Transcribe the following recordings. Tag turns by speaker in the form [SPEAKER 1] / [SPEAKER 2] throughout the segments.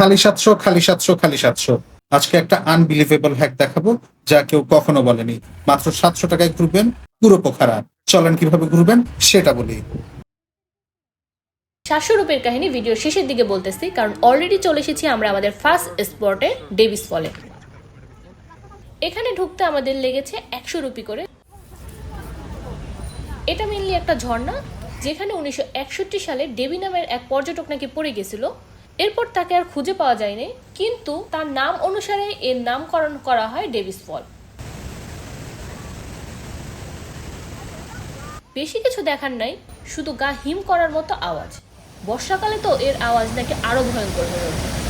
[SPEAKER 1] খালি সাতশো খালি সাতশো খালি সাতশো। আজকে একটা আনবিলিভেবল হ্যাক দেখাবো, যা কেউ কখনো বলেনি। মাত্র সাতশো টাকায় ঘুরবেন, পুরো পোখারা। চলেন কীভাবে ঘুরবেন, সেটা বলি।
[SPEAKER 2] সাতশো রুপির কাহিনী ভিডিও শেষের দিকে বলতেছি, কারণ অলরেডি চলে এসেছি আমরা আমাদের ফার্স্ট স্পটে ডেভিস ফলে এখানে ঢুকতে আমাদের লেগেছে একশো রুপি করে। এটা মেনলি একটা ঝর্ণা, যেখানে উনিশশো একষট্টি সালে ডেবি নামের এক পর্যটক নাকি পড়ে গেছিল। এরপর তাকে আর খুঁজে পাওয়া যায়নি কিন্তু তার নাম অনুসারে এর নামকরণ করা হয় ডেভিস ফল বেশি কিছু দেখার নাই শুধু গা হিম করার মতো আওয়াজ বর্ষাকালে তো এর আওয়াজ নাকি আরো ভয়ঙ্কর হয়ে ওঠে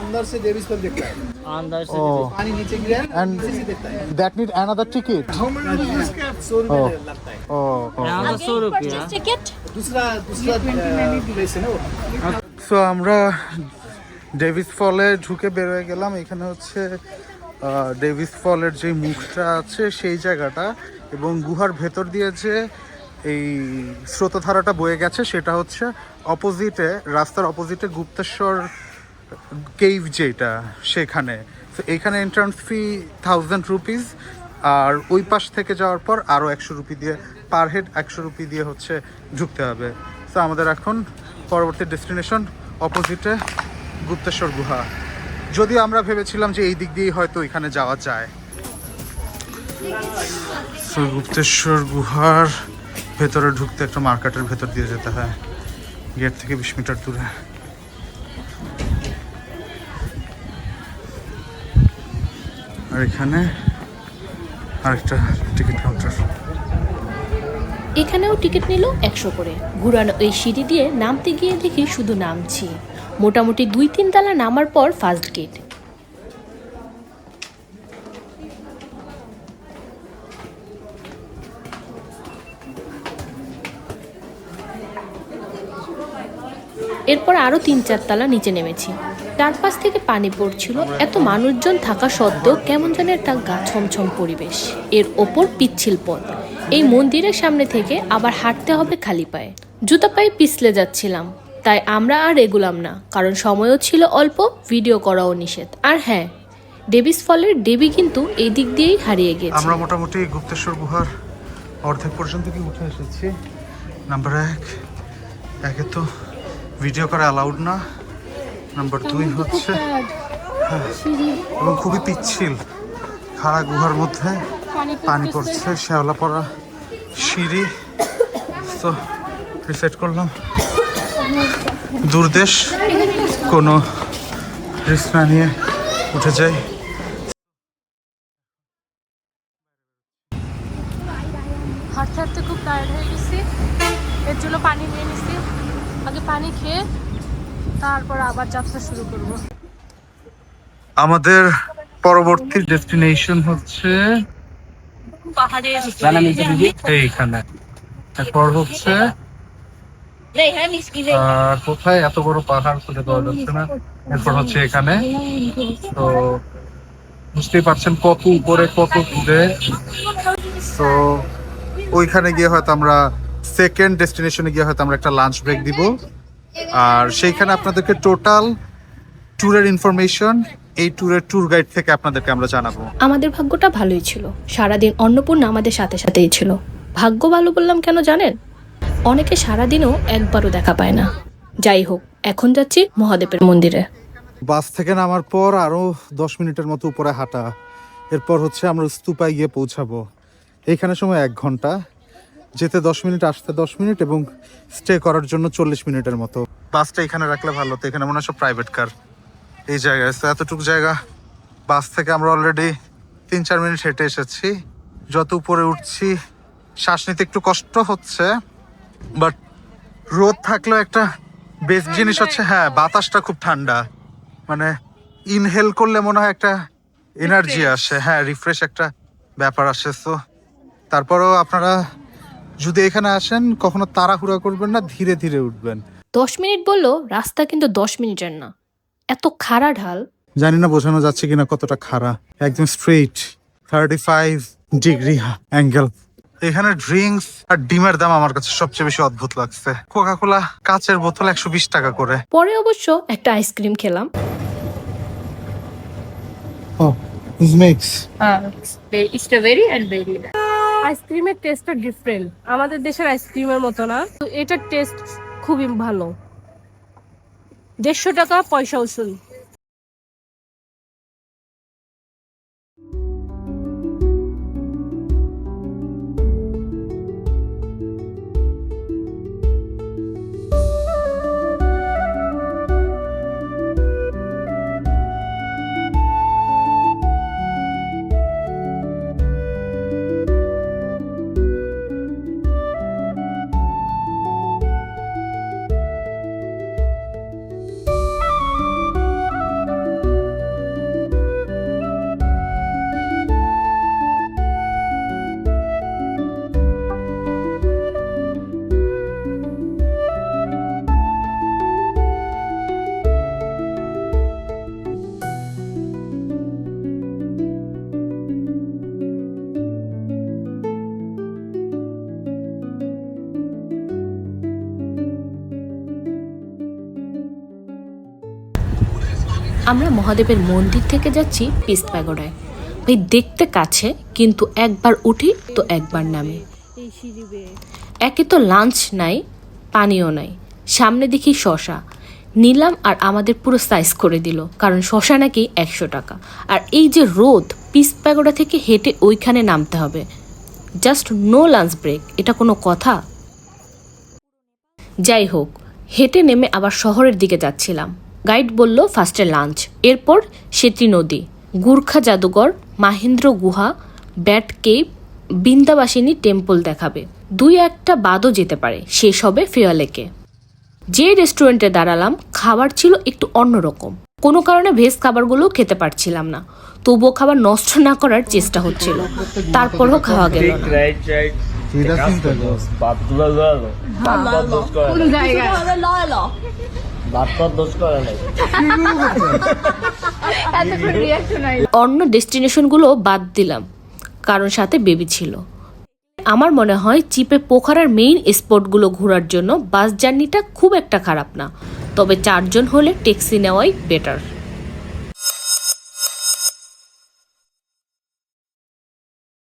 [SPEAKER 3] अंदर से देवीस पर दिखता है
[SPEAKER 4] अंदर से
[SPEAKER 5] Oh,
[SPEAKER 3] पानी नीचे गिरा है
[SPEAKER 5] and
[SPEAKER 3] नीचे से दिखता है
[SPEAKER 5] that need another ticket.
[SPEAKER 3] सौ रुपये लगता है
[SPEAKER 5] Oh, oh.
[SPEAKER 4] यहाँ का सौ रुपया
[SPEAKER 3] दूसरा दूसरा प्लेस है ना वो
[SPEAKER 5] সো আমরা ডেভিস ফলে ঢুকে বেরোয় গেলাম এখানে হচ্ছে আহ, ডেভিস ফলের যে মুখটা আছে সেই জায়গাটা এবং গুহার ভেতর দিয়ে যে এই স্রোতধারাটা বয়ে গেছে সেটা হচ্ছে অপোজিটে রাস্তার অপোজিটে গুপ্তেশ্বর কেভ যেটা সেখানে। তো এখানে এন্ট্রান্স ফি থাউজেন্ড রুপিস আর ওই পাশ থেকে যাওয়ার পর আরও একশো রুপি দিয়ে পার হেড একশো রুপি দিয়ে হচ্ছে ঢুকতে হবে। তো আমাদের এখন পরবর্তী ডেস্টিনেশন অপোজিটে গুপ্তেশ্বর গুহা। যদি আমরা ভেবেছিলাম যে এই দিক দিয়েই হয়তো এখানে যাওয়া যায়। গুপ্তেশ্বর গুহার ভেতরে ঢুকতে একটা মার্কেটের ভেতর দিয়ে যেতে হয়। গেট থেকে বিশ মিটার দূরে।
[SPEAKER 2] এখানেও টিকিট নিল একশো করে। ঘুরানো এই সিঁড়ি দিয়ে নামতে গিয়ে দেখি শুধু নামছি। মোটামুটি দুই তিন তালা নামার পর ফার্স্ট গেট এরপর আরও তিন চার তালা নিচে নেমেছি। চারপাশ থেকে পানি পড়ছিল, এত মানুষজন থাকা সত্ত্বেও কেমন যেন একটা গা ছমছম পরিবেশ। এর ওপর পিচ্ছিল পথ। এই মন্দিরের সামনে থেকে আবার হাঁটতে হবে খালি পায়ে। জুতা পায়ে পিছলে যাচ্ছিলাম। তাই আমরা আর এগুলাম না, কারণ সময়ও ছিল অল্প, ভিডিও করাও নিষেধ। আর হ্যাঁ ডেভিস ফলের দেবী কিন্তু এই দিক দিয়েই হারিয়ে গেছে।
[SPEAKER 5] আমরা মোটামুটি গুপ্তেশ্বর গুহার অর্ধেক পর্যন্ত কি উঠে এসেছি। নাম্বার এক, একে তো ভিডিও করা অ্যালাউড না। নাম্বার দুই হচ্ছে এবং খুবই পিচ্ছিল। খাড়া গুহার মধ্যে পানি পড়ছে শ্যাওলা পড়া সিঁড়ি। তো ডিসাইড করলাম। দূরদেশ কোনো রিস্ক না নিয়ে উঠে যাই
[SPEAKER 2] হাঁটতে হাঁটতে খুব টায়ার্ড হয়ে গেছি। এর জন্য পানি নিয়ে নিছি। আগে পানি খেয়ে তারপর আবার যাত্রা শুরু করব।
[SPEAKER 5] আমাদের পরবর্তী ডেস্টিনেশন হচ্ছে এইখানে এরপর হচ্ছে আর কোথায় এত বড় পাহাড় খুঁজে পাওয়া যাচ্ছে না? এরপর হচ্ছে এখানে। তো বুঝতেই পারছেন কত উপরে কত দূরে। তো ওইখানে গিয়ে হয়তো আমরা সেকেন্ড ডেস্টিনেশনে গিয়ে হয়তো আমরা একটা লাঞ্চ ব্রেক দিব। আর সেইখানে আপনাদেরকে টোটাল ট্যুরের ইনফরমেশন এই ট্যুরের ট্যুর গাইড থেকে আপনাদেরকে আমরা জানাব।
[SPEAKER 2] আমাদের ভাগ্যটা ভালোই ছিল। সারাদিন অন্নপূর্ণা আমাদের সাথে সাথেই ছিল। ভাগ্য ভালো বললাম কেন জানেন? অনেকে সারাদিনও একবারও দেখা পায় না। যাই হোক এখন যাচ্ছি মহাদেবের মন্দিরে।
[SPEAKER 5] বাস থেকে নামার পর আরও দশ মিনিটের মতো উপরে হাঁটা। এরপর হচ্ছে আমরা স্তূপায় গিয়ে পৌঁছাবো। এইখানে সময় এক ঘণ্টা। যেতে দশ মিনিট আসতে দশ মিনিট এবং স্টে করার জন্য চল্লিশ মিনিটের মতো। বাসটা এখানে রাখলে ভালো হতো এখানে মনে হয় সব প্রাইভেট কার এই জায়গায় তো এতটুকু জায়গা। বাস থেকে আমরা অলরেডি তিন চার মিনিট হেঁটে এসেছি। যত উপরে উঠছি শ্বাস নিতে একটু কষ্ট হচ্ছে বাট রোদ থাকলেও একটা বেস্ট জিনিস হচ্ছে হ্যাঁ বাতাসটা খুব ঠান্ডা। মানে ইনহেল করলে মনে হয় একটা এনার্জি আসে হ্যাঁ রিফ্রেশ একটা ব্যাপার আসে। তো তারপরেও আপনারা যদি এখানে আসেন কখনো তাড়াহুড়া করবেন না ধীরে ধীরে উঠবেন।
[SPEAKER 2] দশ মিনিট বলল রাস্তা কিন্তু দশ মিনিটের না। এত খাড়া ঢাল।
[SPEAKER 5] জানি না বোঝানো যাচ্ছে কিনা কতটা খাড়া। একদম straight thirty five degree angle এখানে ড্রিঙ্কস আর ডিমের দাম আমার কাছে সবচেয়ে বেশি অদ্ভুত লাগছে। কোকা কোলা কাচের বোতল একশো বিশ টাকা করে।
[SPEAKER 2] পরে অবশ্য একটা আইসক্রিম খেলাম।
[SPEAKER 5] ও mix
[SPEAKER 4] Uh, strawberry and berry.
[SPEAKER 6] আইসক্রিমের টেস্টটা ডিফারেন্ট আমাদের দেশের আইসক্রিমের মতো না। তো এটার টেস্ট খুবই ভালো। দেড়শো টাকা পয়সা উসুল।
[SPEAKER 2] আমরা মহাদেবের মন্দির থেকে যাচ্ছি পিস্ট প্যাগোডায় দেখতে কাছে, কিন্তু একবার উঠি তো একবার নামি। একে তো লাঞ্চ নাই পানিও নাই। সামনে দেখি শশা। নিলাম আর আমাদের পুরো সাইজ করে দিল, কারণ শশা নাকি একশো টাকা। আর এই যে রোদ পিস প্যাগোডা থেকে হেঁটে ওইখানে নামতে হবে। জাস্ট নো লাঞ্চ ব্রেক এটা কোনো কথা? যাই হোক, হেঁটে নেমে আবার শহরের দিকে যাচ্ছিলাম। গাইড বলল ফার্স্টে লাঞ্চ। এরপর সেতী নদী গুর্খা জাদুঘর মাহেন্দ্র গুহা ব্যাট কেভ বৃন্দাবাসিনী টেম্পল দেখাবে। দুই একটা বাদও যেতে পারে শেষ হবে ফেয়ালেকে। যে রেস্টুরেন্টে দাঁড়ালাম খাবার ছিল একটু অন্যরকম। কোনো কারণে ভেজ খাবারগুলো খেতে পারছিলাম না তবুও খাবার নষ্ট না করার চেষ্টা হচ্ছিল। তারপরও খাওয়া গেল না। অন্য ডেস্টিনেশনগুলো বাদ দিলাম কারণ সাথে বেবি ছিল। আমার মনে হয় চিপে পোখারার মেইন স্পটগুলো ঘোরার জন্য বাস জার্নিটা খুব একটা খারাপ না তবে চারজন হলে ট্যাক্সি নেওয়াই বেটার